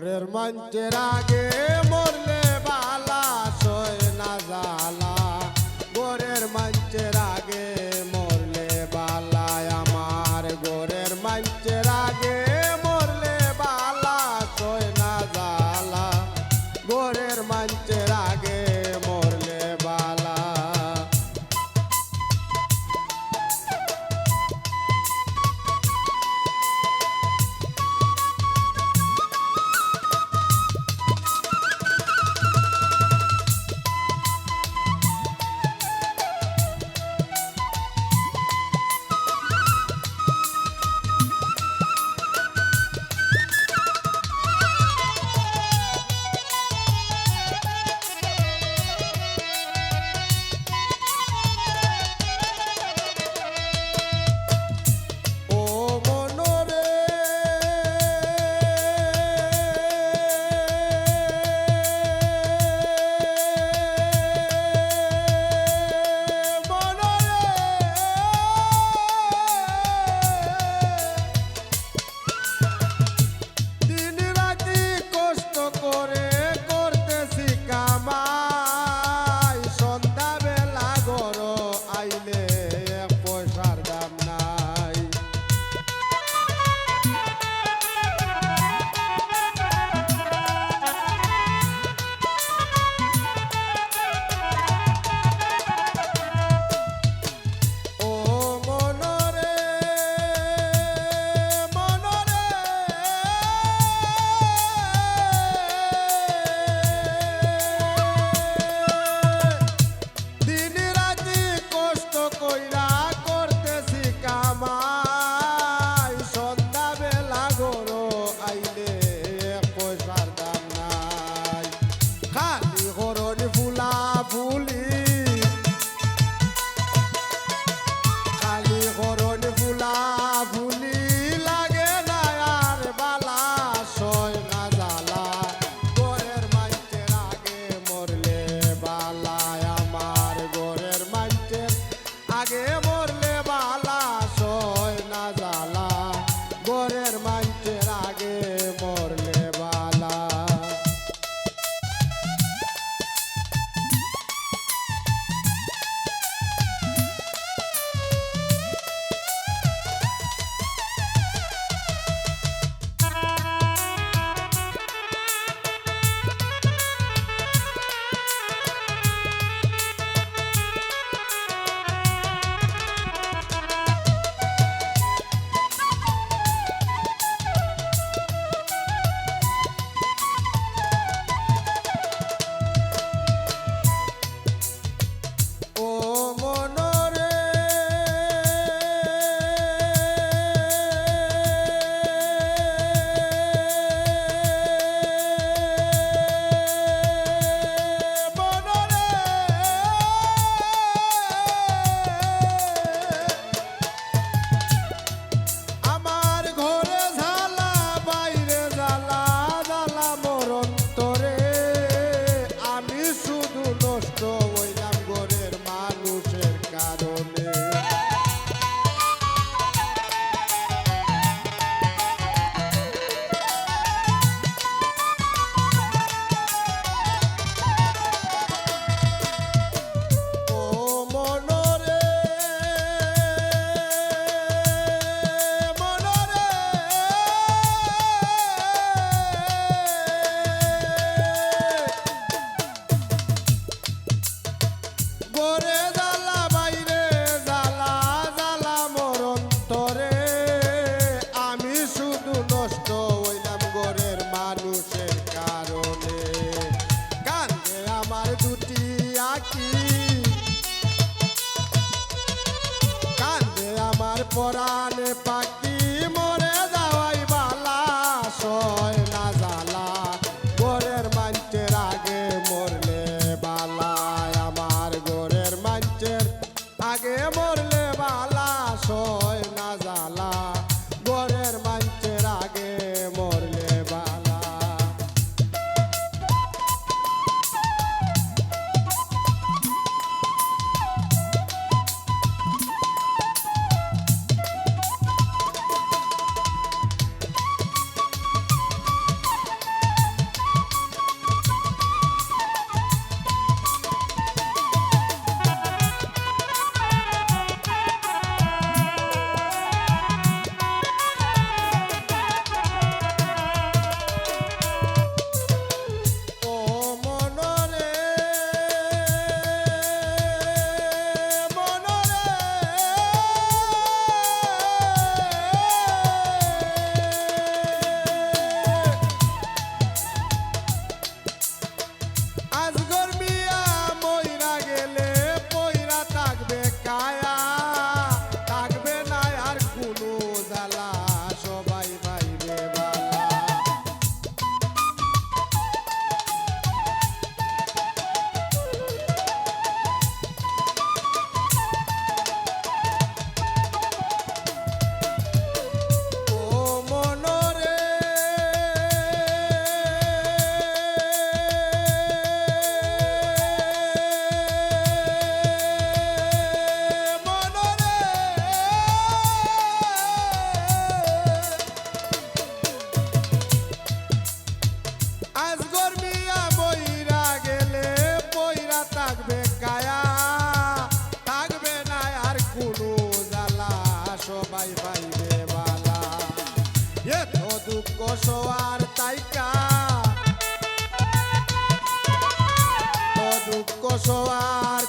ঘরের মঞ্চের আগে মরলে বালা সই না জালা ঘরের মঞ্চের আগে মরলে বালা, আমার ঘরের মঞ্চের পরাণ সবাই পাইবে বালা এত দুঃখ সবার তাইকা। দুঃখ সবার